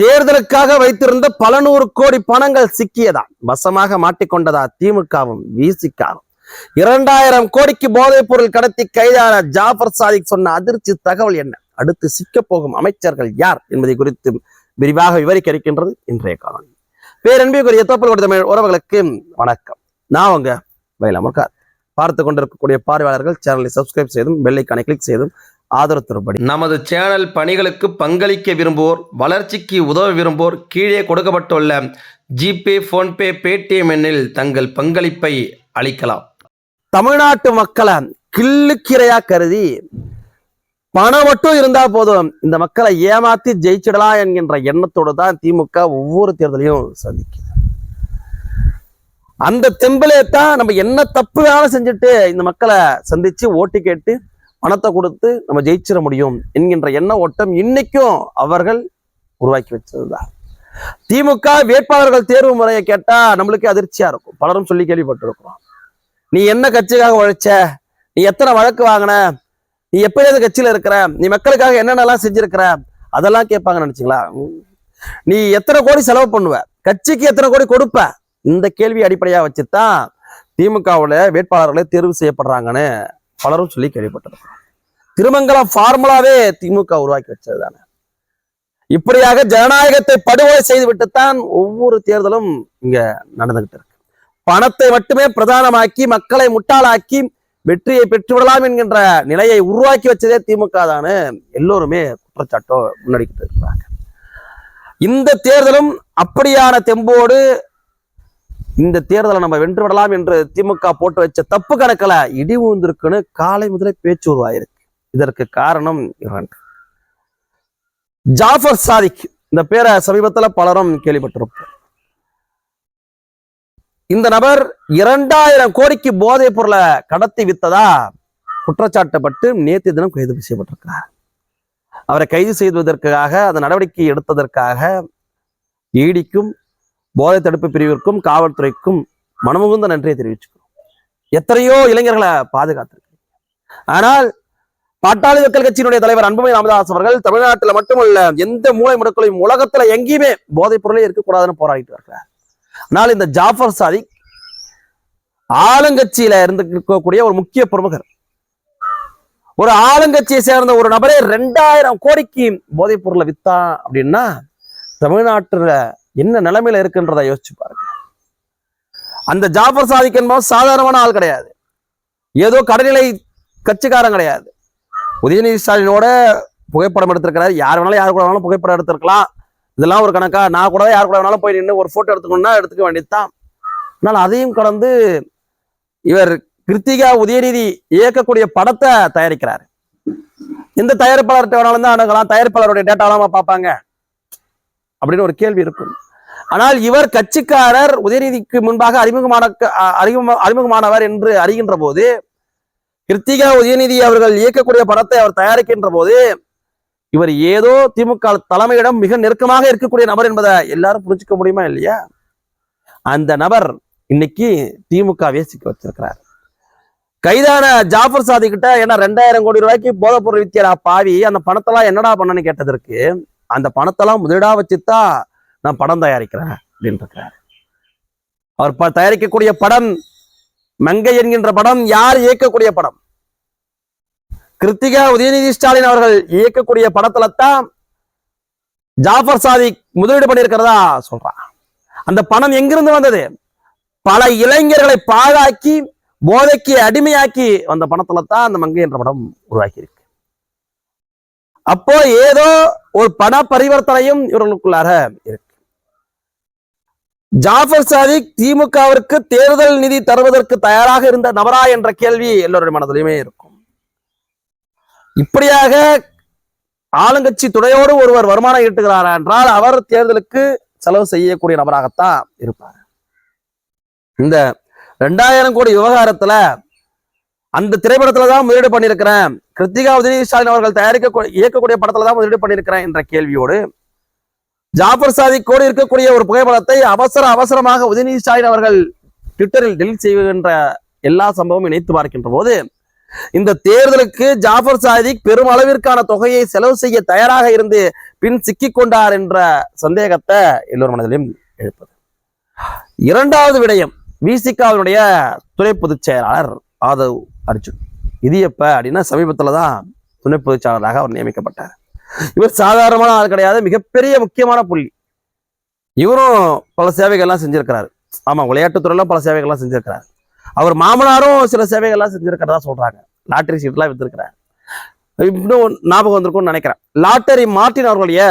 தேர்தலுக்காக வைத்திருந்த பல நூறு கோடி பணங்கள் சிக்கியதா? வசமாக மாட்டிக்கொண்டதா திமுகவும் விசிகாவும்? இரண்டாயிரம் கோடிக்கு போதைப் பொருள் கடத்தி கைதான ஜாஃபர் சாதிக் சொன்ன அதிர்ச்சி தகவல் என்ன? அடுத்து சிக்க போகும் அமைச்சர்கள் யார் என்பதை குறித்து விரிவாக விவரிக்க இருக்கின்றது இன்றைய காலம் பேரன்பிற்குரிய தோப்பல் கொடுத்த தமிழ் உறவுகளுக்கு வணக்கம். நான் உங்க வயலாமர்கார் பார்த்து கொண்டிருக்கக்கூடிய பார்வையாளர்கள் சேனலை சப்ஸ்கிரைப் செய்தும் பெல்லைக்கானை கிளிக் செய்தும் ஆதரவு தரும்படி நமது சேனல் பணிகளுக்கு பங்களிக்க விரும்புவோர் வளர்ச்சிக்கு உதவ விரும்புவோர் கீழே கொடுக்கப்பட்டுள்ள ஜிபே ஃபோன்பே பேடிஎம் எண்ணில் தங்கள் பங்களிப்பை அளிக்கலாம். தமிழ்நாட்டு மக்களை கிள்ளுக்கிரையா கருதி பணம் மட்டும் இருந்தா போதும். இந்த மக்களை ஏமாத்தி ஜெயிச்சிடலாம் என்கின்ற எண்ணத்தோடு தான் திமுக ஒவ்வொரு தேர்தலையும் சந்திக்குது. அந்த தெம்பிலே தான் நம்ம என்ன தப்பு வேணாலும் செஞ்சுட்டு இந்த மக்களை சந்திச்சு ஓட்டு கேட்டு பணத்தை கொடுத்து நம்ம ஜெயிச்சிட முடியும் என்கின்ற எண்ண ஓட்டம் இன்னைக்கும் அவர்கள் உருவாக்கி வச்சதுதான். திமுக வேட்பாளர்கள் தேர்வு முறையை கேட்டா நம்மளுக்கு அதிர்ச்சியா இருக்கும். பலரும் சொல்லி கேள்விப்பட்டிருக்கிறோம். நீ என்ன கட்சிக்காக உழைச்ச? நீ எத்தனை வழக்கு வாங்கின? நீ எப்படியாவது கட்சியில இருக்கிற? நீ மக்களுக்காக என்னென்னலாம் செஞ்சிருக்கிற? அதெல்லாம் கேட்பாங்க நினைச்சிங்களா? நீ எத்தனை கோடி செலவு பண்ணுவ? கட்சிக்கு எத்தனை கோடி கொடுப்ப? இந்த கேள்வி அடிப்படையா வச்சுதான் திமுகவுல வேட்பாளர்களை தேர்வு செய்யப்படுறாங்கன்னு பலரும் சொல்லி கேள்விப்பட்டிருக்கிறோம் திருமங்கலம் ஃபார்முலாவே திமுக உருவாக்கி வச்சது தானே இப்படியாக ஜனநாயகத்தை படுகொலை செய்துவிட்டுத்தான் ஒவ்வொரு தேர்தலும் இங்க நடந்துகிட்டு இருக்கு. பணத்தை மட்டுமே பிரதானமாக்கி மக்களை முட்டாளாக்கி வெற்றியை பெற்றுவிடலாம் என்கின்ற நிலையை உருவாக்கி வச்சதே திமுக தானே எல்லோருமே குற்றச்சாட்டோ முன்னெடுக்கிட்டு இருக்கிறாங்க. இந்த தேர்தலும் அப்படியான தெம்போடு இந்த தேர்தலை நம்ம வென்று விடலாம் என்று திமுக போட்டு வச்ச தப்பு கணக்கில் இடி விழுந்திருக்குன்னு காலை முதலே பேச்சு உருவாயிருக்கு. இதற்கு காரணம் இரண்டு ஜாஃபர் சாதிக். இந்த பேரை சமீபத்தில் பலரும் கேள்விப்பட்டிருப்போம். இந்த நபர் இரண்டாயிரம் கோடிக்கு போதைப் பொருளை கடத்தி வித்ததா? குற்றச்சாட்டப்பட்டு நேற்று தினம் கைது செய்யப்பட்டிருக்கிறார். அவரை கைது செய்வதற்காக அந்த நடவடிக்கை எடுத்ததற்காக ஈடிக்கும் போதை தடுப்பு பிரிவிற்கும் காவல்துறைக்கும் மனமுகுந்த நன்றியை தெரிவிச்சுக்கிறோம். எத்தனையோ இளைஞர்களை பாதுகாத்திருக்கு ஆனால் பாட்டாளி மக்கள் கட்சியினுடைய தலைவர் அன்புமணி ராமதாஸ் அவர்கள் தமிழ்நாட்டில் மட்டுமல்ல எந்த மூலை முடக்கலையும் உலகத்துல எங்கேயுமே போதைப் பொருளே இருக்கக்கூடாதுன்னு போராடிட்டு வருகிறார் ஆனால் இந்த ஜாஃபர் சாதிக் ஆளுங்கட்சியில இருந்து இருக்கக்கூடிய ஒரு முக்கிய பிரமுகர். ஒரு ஆளுங்கட்சியை சேர்ந்த ஒரு நபரே ரெண்டாயிரம் கோடிக்கு போதைப் பொருளை வித்தா அப்படின்னா தமிழ்நாட்டுல என்ன நிலைமையில இருக்குன்றதை யோசிச்சு பாருங்க. அந்த ஜாஃபர் சாதிக் என்பவன் சாதாரணமான ஆள் கிடையாது. ஏதோ கடநிலை கட்சிக்காரன் கிடையாது. உதயநிதி ஸ்டாலினோட புகைப்படம் எடுத்திருக்கிறாரு. யார் வேணாலும் யார் கூட வேணாலும் புகைப்படம் எடுத்திருக்கலாம். இதெல்லாம் ஒரு கணக்கா. நான் கூட யார் கூட வேணாலும் போய் நின்று ஒரு போட்டோ எடுத்துக்கணும்னா எடுத்துக்க வேண்டியதுதான். ஆனால் அதையும் கடந்து இவர் கிருத்திகா உதயநிதி இயக்கக்கூடிய படத்தை தயாரிக்கிறார். எந்த தயாரிப்பாளர்கிட்ட வேணாலும் தான் அணுகலாம். தயாரிப்பாளருடைய டேட்டாலாம் பார்ப்பாங்க. அப்படின்னு ஒரு கேள்வி இருக்கும். ஆனால் இவர் கட்சிக்காரர் உதயநிதிக்கு முன்பாக அறிமுகமான அறிமுக அறிமுகமானவர் என்று அறிகின்ற போது கிருத்திகா உதயநிதி அவர்கள் இயக்கக்கூடிய படத்தை அவர் தயாரிக்கின்ற போது இவர் ஏதோ திமுக தலைமையிடம் மிக நெருக்கமாக இருக்கக்கூடிய நபர் என்பதை எல்லாரும் புரிஞ்சுக்க முடியுமா இல்லையா? அந்த நபர் இன்னைக்கு திமுக சிக்க வச்சிருக்கிறார். கைதான ஜாஃபர் சாதி கிட்ட ஏன்னா ரெண்டாயிரம் கோடி ரூபாய்க்கு போதைப் பொருள் பாவி அந்த பணத்தெல்லாம் என்னடா பண்ணனு கேட்டதற்கு அந்த பணத்தெல்லாம் முதலீடாக வச்சுதான் நான் படம் தயாரிக்கிறேன் அப்படின்னு இருக்கிறார். அவர் ப- தயாரிக்கக்கூடிய படம் மங்கை என்கின்ற படம் யார் இயக்கக்கூடிய படம்? கிருத்திகா உதயநிதி ஸ்டாலின் அவர்கள் இயக்கக்கூடிய படத்துல தான் ஜாஃபர் சாதிக் முதலீடு பண்ணியிருக்கிறதா சொல்றான். அந்த பணம் எங்கிருந்து வந்தது? பல இளைஞர்களை பாழாக்கி போதைக்கு அடிமையாக்கி வந்த பணத்துல தான் அந்த மங்கை என்ற படம் உருவாக்கி இருக்கு. அப்போ ஏதோ ஒரு பண பரிவர்த்தனையும் இவர்களுக்குள்ளார இருக்கு. ஜாஃபர் சாதிக் திமுகவிற்கு தேர்தல் நிதி தருவதற்கு தயாராக இருந்த நபரா என்ற கேள்வி எல்லோருடைய மனதிலுமே இருக்கும். இப்படியாக ஆளுங்கட்சி துணையோடு ஒருவர் வருமானம் ஈட்டுகிறாரா என்றால் அவர் தேர்தலுக்கு செலவு செய்யக்கூடிய நபராகத்தான் இருப்பார். இந்த ரெண்டாயிரம் கோடி விவகாரத்துல அந்த திரைப்படத்துல தான் முதலீடு பண்ணியிருக்கிறேன். கிருத்திகா உதயநிதி அவர்கள் தயாரிக்க இயக்கக்கூடிய படத்துல தான் முதலீடு பண்ணியிருக்கிறேன் என்ற கேள்வியோடு ஜாஃபர் சாதிக்கோடு இருக்கக்கூடிய ஒரு புகைப்படத்தை அவசர அவசரமாக உதயநிதி ஸ்டாலின் அவர்கள் ட்விட்டரில் டெலிட் செய்கின்ற எல்லா சம்பவமும் இணைத்து பார்க்கின்ற போது இந்த தேர்தலுக்கு ஜாஃபர் சாதிக் பெரும் அளவிற்கான தொகையை செலவு செய்ய தயாராக இருந்து பின் சிக்கிக்கொண்டார் என்ற சந்தேகத்தை எல்லோர் மனதிலும் எழுப்பது. இரண்டாவது விடயம் விசிகாவினுடைய துணை பொதுச் செயலாளர் ஆதவ் அர்ஜுன். இது எப்ப அப்படின்னா சமீபத்துல தான் துணை பொதுச்சாளராக அவர் நியமிக்கப்பட்டார். இவர் சாதாரணமான ஆள் கிடையாது மிகப்பெரிய முக்கியமான புள்ளி. இவரும் பல சேவைகள்லாம் செஞ்சிருக்கிறாரு. ஆமா விளையாட்டுத்துறையில பல சேவைகள்லாம் செஞ்சிருக்கிறாரு. அவர் மாமனாரும் சில சேவைகள்லாம் செஞ்சிருக்கிறதா சொல்றாங்க. லாட்டரி சீட்லாம் வித்துருக்கிறார். இன்னும் ஞாபகம் வந்திருக்கும்னு நினைக்கிறேன். லாட்டரி மார்ட்டின் அவர்களுடைய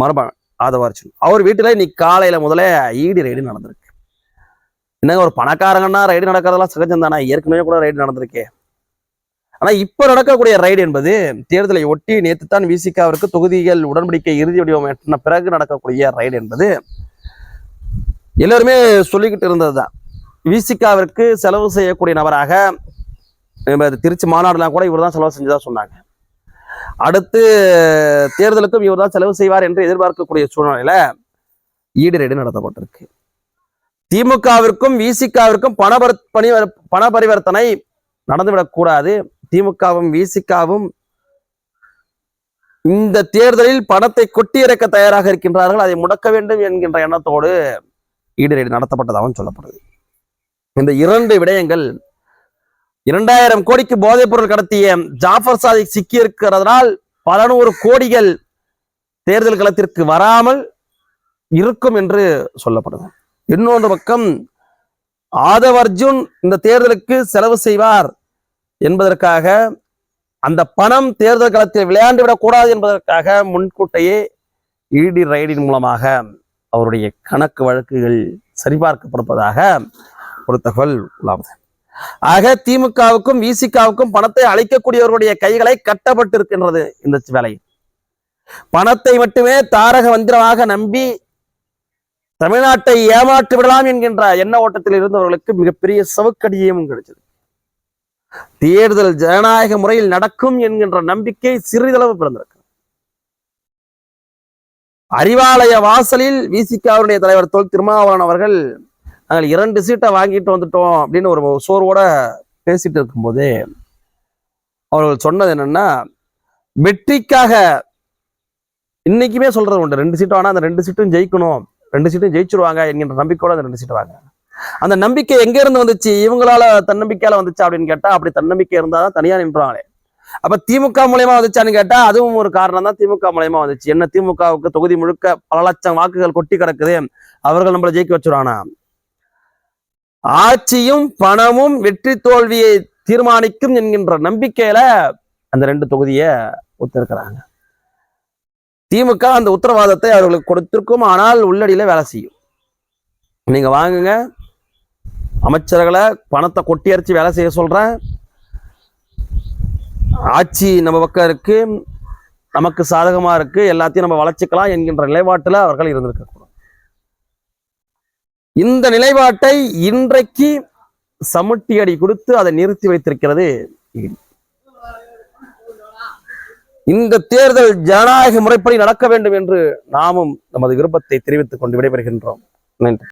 மருமகன் ஆதவாரிச்சு. அவர் வீட்டுல இன்னைக்கு காலையில முதல்ல ஈடி ரைடு நடந்திருக்கு. என்னங்க ஒரு பணக்காரங்கன்னா ரைடு நடக்கிறதெல்லாம் சகஜம் தானே ஏற்கனவே கூட ரைடு நடந்திருக்கே. ஆனா இப்ப நடக்கக்கூடிய ரைடு என்பது தேர்தலை ஒட்டி நேற்று தான் விசிகாவிற்கு தொகுதிகள் உடன்படிக்கை இறுதி வடிவம் எட்டின பிறகு நடக்கக்கூடிய ரைடு என்பது எல்லாருமே சொல்லிக்கிட்டு இருந்ததுதான். விசிகாவிற்கு செலவு செய்யக்கூடிய நபராக திருச்சி மாநாடுலாம் கூட இவர் தான் செலவு செஞ்சதா சொன்னாங்க. அடுத்து தேர்தலுக்கும் இவர் தான் செலவு செய்வார் என்று எதிர்பார்க்கக்கூடிய சூழ்நிலையில ஈடு ரைடு நடத்தப்பட்டிருக்கு. திமுகவிற்கும் விசிகாவிற்கும் பண பரி- பணி பண பரிவர்த்தனை நடந்துவிடக் கூடாது. திமுகவும் விசிகாவும் இந்த தேர்தலில் பணத்தை கொட்டியிறக்க தயாராக இருக்கின்றார்கள். அதை முடக்க வேண்டும் என்கின்ற எண்ணத்தோடு ஈடுரேடு நடத்தப்பட்டதாகவும் சொல்லப்படுது. இந்த இரண்டு விடயங்கள் இரண்டாயிரம் கோடிக்கு போதைப் பொருள் கடத்திய ஜாஃபர் சாதிக் சிக்கியிருக்கிறதுனால் பல நூறு கோடிகள் தேர்தல் களத்திற்கு வராமல் இருக்கும் என்று சொல்லப்படுது. இன்னொன்று பக்கம் ஆதவ் அர்ஜுன் இந்த தேர்தலுக்கு செலவு செய்வார். என்பதற்காக அந்த பணம் தேர்தல் களத்தில் விளையாண்டு விடக்கூடாது என்பதற்காக முன்கூட்டையே இடி ரைடின் மூலமாக அவருடைய கணக்கு வழக்குகள் சரிபார்க்கப்படுவதாக ஒரு தகவல் உள்ளாவது ஆக திமுகவுக்கும் விசிகாவுக்கும் பணத்தை அழைக்கக்கூடியவர்களுடைய கைகளை கட்டப்பட்டிருக்கின்றது இந்த வேலை பணத்தை மட்டுமே தாரக மந்திரமாக நம்பி தமிழ்நாட்டை ஏமாற்றி விடலாம் என்கின்ற எண்ண ஓட்டத்தில் இருந்தவர்களுக்கு மிகப்பெரிய சவுக்கடியும் கிடைச்சது. தேர்தல் ஜனநாயக முறையில் நடக்கும் என்கின்ற நம்பிக்கை சிறிதளவு பிறந்திருக்கு அறிவாலய வாசலில் விசிகாவுடைய தலைவர் தொல் திருமாவளவன் அவர்கள் நாங்கள் இரண்டு சீட்டை வாங்கிட்டு வந்துட்டோம் அப்படின்னு ஒரு சோர்வோட பேசிட்டு இருக்கும்போது அவர்கள் சொன்னது என்னன்னா வெற்றிக்காக இன்னைக்குமே சொல்றது உண்டு. ரெண்டு சீட்டும் ஆனா அந்த ரெண்டு சீட்டும் ஜெயிக்கணும். ரெண்டு சீட்டும் ஜெயிச்சிருவாங்க என்கின்ற நம்பிக்கையோட அந்த ரெண்டு சீட்டு வாங்க அந்த நம்பிக்கை எங்க இருந்து வந்துச்சு? இவங்களால தன்னம்பிக்கையால வந்துச்சா அப்படின்னு கேட்டா அப்படி தன்னம்பிக்கை இருந்தாதான் தனியா நின்றாங்களே அப்ப திமுக மூலயமா வந்துச்சான்னு கேட்டா அதுவும் ஒரு காரணம் தான் திமுக மூலியமா வந்துச்சு. என்ன திமுகவுக்கு தொகுதி முழுக்க பல லட்சம் வாக்குகள் கொட்டி கிடக்குது. அவர்கள் நம்மளை ஜெயிக்க வச்சுருவானா? ஆட்சியும் பணமும் வெற்றி தோல்வியை தீர்மானிக்கும் என்கின்ற நம்பிக்கையில அந்த ரெண்டு தொகுதியை ஒத்திருக்கிறாங்க. திமுக அந்த உத்தரவாதத்தை அவர்களுக்கு கொடுத்திருக்கும் ஆனால் உள்ளடியில வேலை செய்யும். நீங்க வாங்குங்க அமைச்சர்களை பணத்தை கொட்டி அரைச்சி வேலை செய்ய சொல்கிறேன் ஆட்சி நம்ம பக்கம் இருக்குது நமக்கு சாதகமா இருக்கு. எல்லாத்தையும் நம்ம வளர்ச்சிக்கலாம் என்கின்ற நிலைப்பாட்டுல அவர்கள் இருந்திருக்க கூடும் இந்த நிலைப்பாட்டை இன்றைக்கு சமுட்டி அடி கொடுத்து அதை நிறுத்தி வைத்திருக்கிறது இந்த தேர்தல் ஜனநாயக முறைப்படி நடக்க வேண்டும் என்று நாமும் நமது விருப்பத்தை தெரிவித்துக் கொண்டு விடைபெறுகின்றோம். நன்றி.